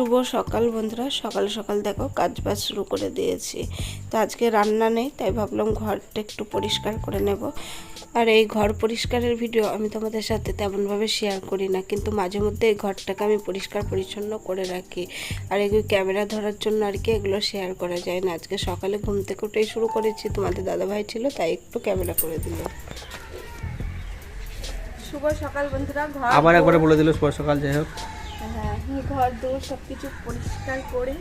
শুভ সকাল বন্ধুরা। সকাল সকাল দেখো কাজ বাজ শুরু করে দিয়েছি। তো আজকে রান্না নেই তাই ভাবলাম ঘরটা একটু পরিষ্কার করে নেব। আর এই ঘর পরিষ্কারের ভিডিও আমি তোমাদের সাথে তেমনভাবে শেয়ার করি না কিন্তু মাঝে মধ্যে এই ঘরটাকে আমি পরিষ্কার পরিচ্ছন্ন করে রাখি। আর এগুলো ক্যামেরা ধরার জন্য আর কি এগুলো শেয়ার করা যায় না। আজকে সকালে ঘুম থেকে উঠেই শুরু করেছি তোমাদের দাদাভাই ছিল তাই একটু ক্যামেরা করে দিল। শুভ সকাল বন্ধুরা আবার একবার বলে দিল শুভ সকাল যাই হোক। ঘর দৌড় সব কিছু পরিষ্কার করে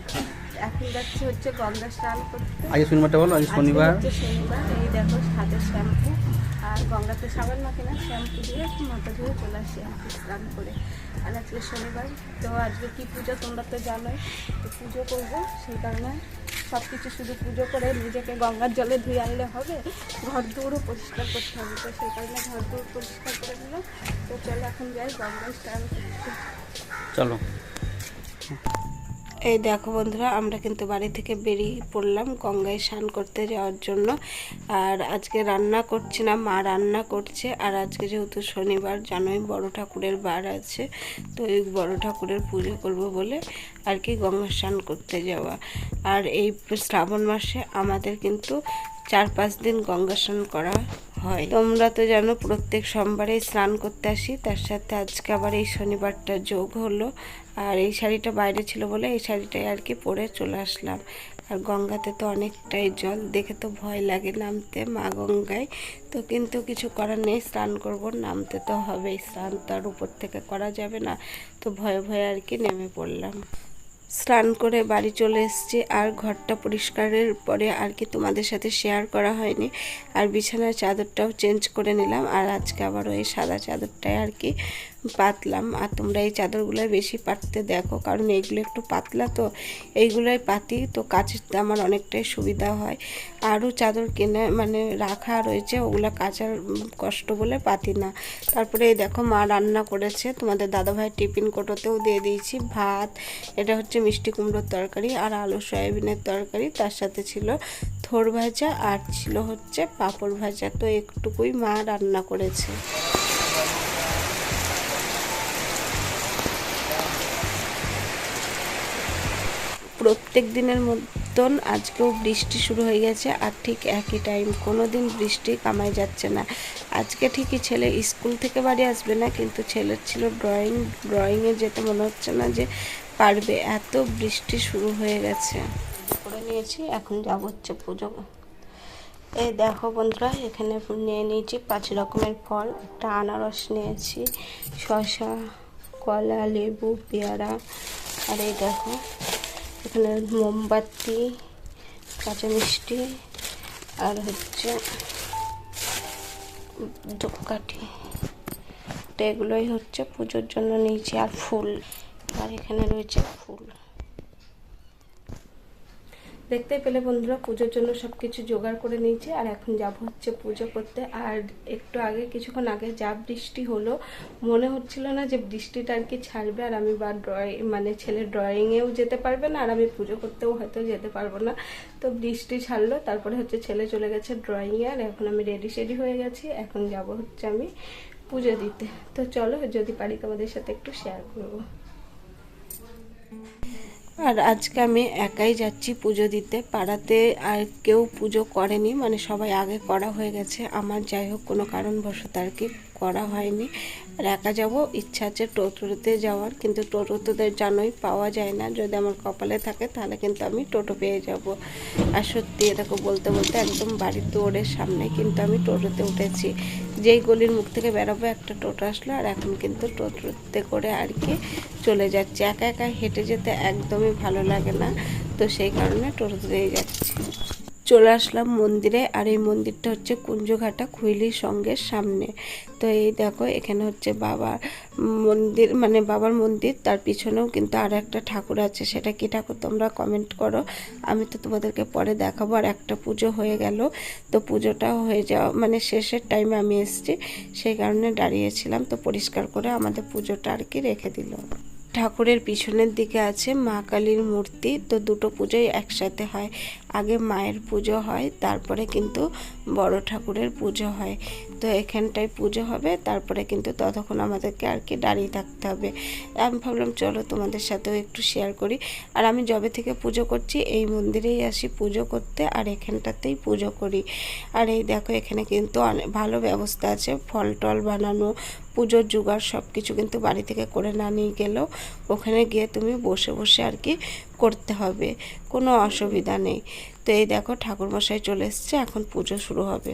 এখন যাচ্ছি হচ্ছে গঙ্গা স্নান করতে। আজকে শনিবারটা বলো আজকে শনিবার। শনিবার এই দেখো হাতের শ্যাম্পু। আর গঙ্গাতে সাবান মাখি না শ্যাম্পু দিয়ে মাথা ধুয়ে চলে আসি স্নান করে। আর আজকে শনিবার তো আজকে কি পুজো তোমরা তো জানোই তো পুজো করব। সেই কারণে সব কিছু শুধু পুজো করে নিজেকে গঙ্গার জলে ধুয়ে আনলে হবে ঘর দৌড়ও পরিষ্কার করতে হবে। তো সেই কারণে ঘর দৌড় পরিষ্কার করে দিলাম তো চলো এখন যাই গঙ্গায় স্নান করতে। চলো। এই দেখো বন্ধুরা, আমরা কিন্তু বাড়ি থেকে বেরিয়ে পড়লাম গঙ্গায় স্নান করতে যাওয়ার জন্য। আর আজকে রান্না করছি না, মা রান্না করছে। আর আজকে যেহেতু শনিবার, জানোই বড় ঠাকুরের বার আছে, তো এই বড় ঠাকুরের পুজো করব বলে আর কি গঙ্গা স্নান করতে যাওয়া। আর এই শ্রাবণ মাসে আমাদের কিন্তু চার পাঁচ দিন গঙ্গা স্নান করা হয়। তোমরা তো জানো প্রত্যেক সোমবারে স্নান করতে আসি, তার সাথে আজকে আবার এই শনিবারটা যোগ হলো। আর এই শাড়িটা বাইরে ছিল বলে এই শাড়িটাই আর কি পরে চলে আসলাম। আর গঙ্গাতে তো অনেকটাই জল, দেখে তো ভয় লাগে নামতে মা গঙ্গায়। তো কিন্তু কিছু করার নেই, স্নান করব, নামতে তো হবেই, স্নান তো আর উপর থেকে করা যাবে না। তো ভয়ে ভয়ে আর কি নেমে পড়লাম। স্নান করে বাড়ি চলে এসেছি আর ঘরটা পরিষ্কারের পরে আর কি তোমাদের সাথে শেয়ার করা হয়নি। আর বিছানার চাদরটাও চেঞ্জ করে নিলাম আর আজকে আবার ওই সাদা চাদরটাই আর কি পাতলাম। আর তোমরা এই চাদরগুলোই বেশি পাততে দেখো, কারণ এইগুলো একটু পাতলা তো, এইগুলোই পাতি তো কাচতে আমার অনেকটাই সুবিধা হয়। আরও চাদর কিনে মানে রাখা রয়েছে, ওগুলো কাচার কষ্ট বলে পাতি না। তারপরে এই দেখো মা রান্না করেছে, তোমাদের দাদাভাই টিফিন কোটোতেও দিয়ে দিয়েছি ভাত, এটা হচ্ছে মিষ্টি কুমড়োর তরকারি আর আলু সয়াবিনের তরকারি, তার সাথে ছিল থোর ভাজা আর ছিল হচ্ছে পাঁপড় ভাজা। তো একটুকুই মা রান্না করেছে। প্রত্যেক দিনের মতন আজকেও বৃষ্টি শুরু হয়ে গেছে, আর ঠিক একই টাইম কোনো দিন বৃষ্টি কামাই যাচ্ছে না। আজকে ঠিকই ছেলে স্কুল থেকে বাড়ি আসবে না, কিন্তু ছেলের ছিল ড্রয়িং ড্রয়িংয়ে যেতে মনে হচ্ছে না যে পারবে। এত বৃষ্টি শুরু হয়ে গেছে। করে নিয়েছি, এখন যাব হচ্ছে পুজো। এই দেখো বন্ধুরা, এখানে নিয়ে নিয়েছি পাঁচ রকমের ফল, একটা আনারস নিয়েছি, শসা, কলা, লেবু, পেয়ারা, আর এই দেখো এখানে মোমবাতি কাঁচা মিষ্টি আর হচ্ছে ধূপকাঠি। তো এগুলোই হচ্ছে পুজোর জন্য নিয়েছি। আর ফুল, আর এখানে রয়েছে ফুল। দেখতে পেলে বন্ধুরা পুজোর জন্য সব কিছু জোগাড় করে নিয়েছি, আর এখন যাব হচ্ছে পুজো করতে। আর একটু আগে, কিছুক্ষণ আগে যা বৃষ্টি হলো, মনে হচ্ছিল না যে বৃষ্টিটা আর কি ছাড়বে, আর আমি বা ড্রয়িং মানে ছেলে ড্রয়িংয়েও যেতে পারবে না, আর আমি পুজো করতেও হয়তো যেতে পারব না। তো বৃষ্টি ছাড়লো, তারপরে হচ্ছে ছেলে চলে গেছে ড্রয়িংয়ে আর এখন আমি রেডি সেডি হয়ে গেছি, এখন যাব হচ্ছে আমি পুজো দিতে। তো চলো, যদি পারি তোমাদের সাথে একটু শেয়ার করব। আর আজকে আমি একাই যাচ্ছি পুজো দিতে। পাড়াতে আর কেউ পুজো করেনি মানে সবাই আগে করা হয়ে গেছে। আমার যাই হোক, কোনো কারণবশত আর কি। করা হয়নি। আর একা যাব। ইচ্ছা আছে টোটোতে যাওয়ার, কিন্তু টোটোতে জানোই পাওয়া যায় না। যদি আমার কপালে থাকে, তাহলে কিন্তু আমি টোটো পেয়ে যাব। আর সত্যি এটাকে বলতে বলতে একদম বাড়ির দৌড়ের সামনে কিন্তু আমি টোটোতে উঠেছি। যেই গলির মুখ থেকে বেরোবো, একটা টোটো আসলো, আর এখন কিন্তু টোটোতে করে আর কি চলে যাচ্ছি। একা একা হেঁটে যেতে একদমই ভালো লাগে না। তো সেই কারণে টোটোতেই যাচ্ছি। চলে আসলাম মন্দিরে আর এই মন্দিরটা হচ্ছে কুঞ্জঘাটা খুইলির সঙ্গে সামনে। তো এই দেখো, এখানে হচ্ছে বাবার মন্দির মানে বাবার মন্দির, তার পিছনেও কিন্তু আর একটা ঠাকুর আছে। সেটা কি ঠাকুর তোমরা কমেন্ট করো। আমি তো তোমাদেরকে পরে দেখাবো। আর একটা পুজো হয়ে গেল। তো পুজোটা হয়ে যাওয়া মানে শেষের টাইমে আমি এসেছি। সেই কারণে দাঁড়িয়েছিলাম। তো পরিষ্কার করে আমাদের পুজোটা আর কি রেখে দিল। ঠাকুরের পিছনের দিকে আছে মা কালীর মূর্তি। তো দুটো পুজোই একসাথে হয়। আগে মায়ের পুজো হয়, তারপরে কিন্তু বড় ঠাকুরের পুজো হয়। তো এখানটায় পুজো হবে, তারপরে কিন্তু ততক্ষণ আমাদেরকে আর কি দাঁড়িয়ে থাকতে হবে। আমি ভাবলাম, চলো তোমাদের সাথেও একটু শেয়ার করি। আর আমি যবে থেকে পুজো করছি, এই মন্দিরেই আসি পুজো করতে আর এখানটাতেই পুজো করি। আর এই দেখো, এখানে কিন্তু অনেক ভালো ব্যবস্থা আছে। ফল টল বানানো, পুজোর জোগাড় সব কিছু কিন্তু বাড়ি থেকে করে না নিয়ে গেলেও ওখানে গিয়ে তুমি বসে বসে আর কি করতে হবে, কোনো অসুবিধা নেই। তো এই দেখো ঠাকুরমশাই চলে এসছে, এখন পুজো শুরু হবে।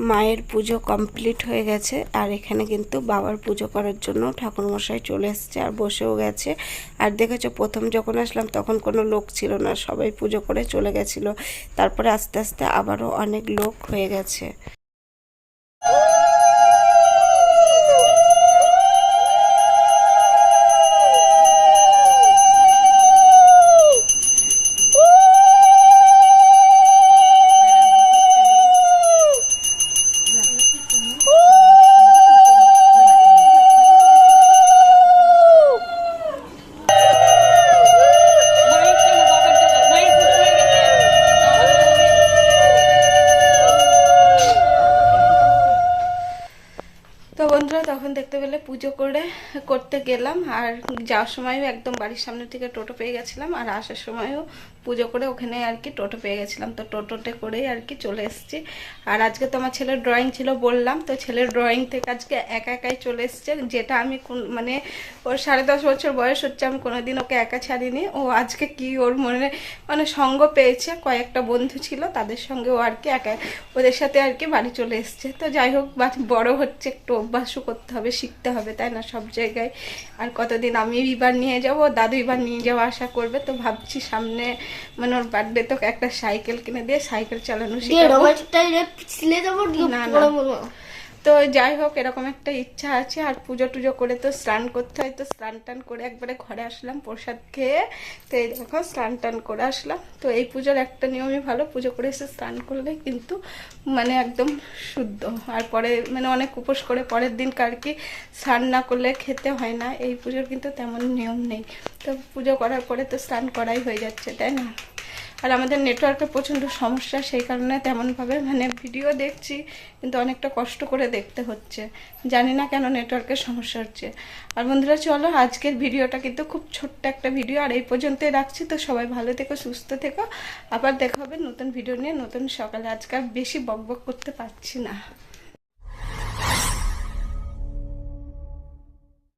মায়ের পুজো কমপ্লিট হয়ে গেছে আর এখানে কিন্তু বাবার পুজো করার জন্য ঠাকুরমশাই চলে এসছে আর বসেও গেছে। আর দেখেছ, প্রথম যখন আসলাম তখন কোনো লোক ছিল না, সবাই পুজো করে চলে গেছিল। তারপরে আস্তে আস্তে আবারও অনেক লোক হয়ে গেছে। বন্ধুরা, তখন দেখতে পেলে পুজো করে, করতে গেলাম। আর যাওয়ার সময়ও একদম বাড়ির সামনে থেকে টোটো পেয়ে গেছিলাম। আর আসার সময়ও পুজো করে ওখানে আর কি টোটো পেয়ে গেছিলাম। তো টোটোতে করেই আর কি চলে এসেছি। আর আজকে তো আমার ছেলের ড্রয়িং ছিল বললাম, তো ছেলের ড্রয়িং থেকে আজকে একা একাই চলে এসছে। যেটা আমি কোন মানে ওর সাড়ে দশ বছর বয়স হচ্ছে, আমি কোনোদিন ওকে একা ছাড়িনি। ও আজকে কি ওর মনে মানে সঙ্গ পেয়েছে। কয়েকটা বন্ধু ছিল, তাদের সঙ্গে ও আর কি একা ওদের সাথে আর কি বাড়ি চলে এসছে। তো যাই হোক বড় হচ্ছে, একটু অভ্যাসও করতে হবে, শিখতে হবে, তাই না? সব জায়গায়। আর কতদিন আমি এবার নিয়ে যাব দাদু এবার নিয়ে যাওয়া আশা করবে। তো ভাবছি সামনে মানে ওর বার্থডে তো একটা সাইকেল কিনে দিয়ে সাইকেল চালানো শিখাবো। তো যাই হোক, এরকম একটা ইচ্ছা আছে। আর পুজো টুজো করে তো স্নান করতে হয়, তো স্নান টান করে একবারে ঘরে আসলাম, প্রসাদ খেয়ে। তো এই দেখো, স্নান টান করে আসলাম। তো এই পুজোর একটা নিয়মই ভালো, পুজো করে এসে স্নান করলে কিন্তু মানে একদম শুদ্ধ। আর পরে মানে অনেক উপোস করে পরের দিন কার কি স্নান না করলে খেতে হয় না। এই পুজোর কিন্তু তেমন নিয়ম নেই। তো পুজো করার পরে তো স্নান করাই হয়ে যাচ্ছে, তাই না? আর আমাদের নেটওয়ার্কের প্রচণ্ড সমস্যা, সেই কারণে তেমনভাবে মানে ভিডিও দেখছি, কিন্তু অনেকটা কষ্ট করে দেখতে হচ্ছে। জানি না কেন নেটওয়ার্কের সমস্যা হচ্ছে। আর বন্ধুরা, চলো আজকের ভিডিওটা কিন্তু খুব ছোট্ট একটা ভিডিও আর এই পর্যন্তই রাখছি। তো সবাই ভালো থেকো, সুস্থ থেকো। আবার দেখা হবে নতুন ভিডিও নিয়ে, নতুন সকালে। আজকাল বেশি বক বক করতে পারছি না।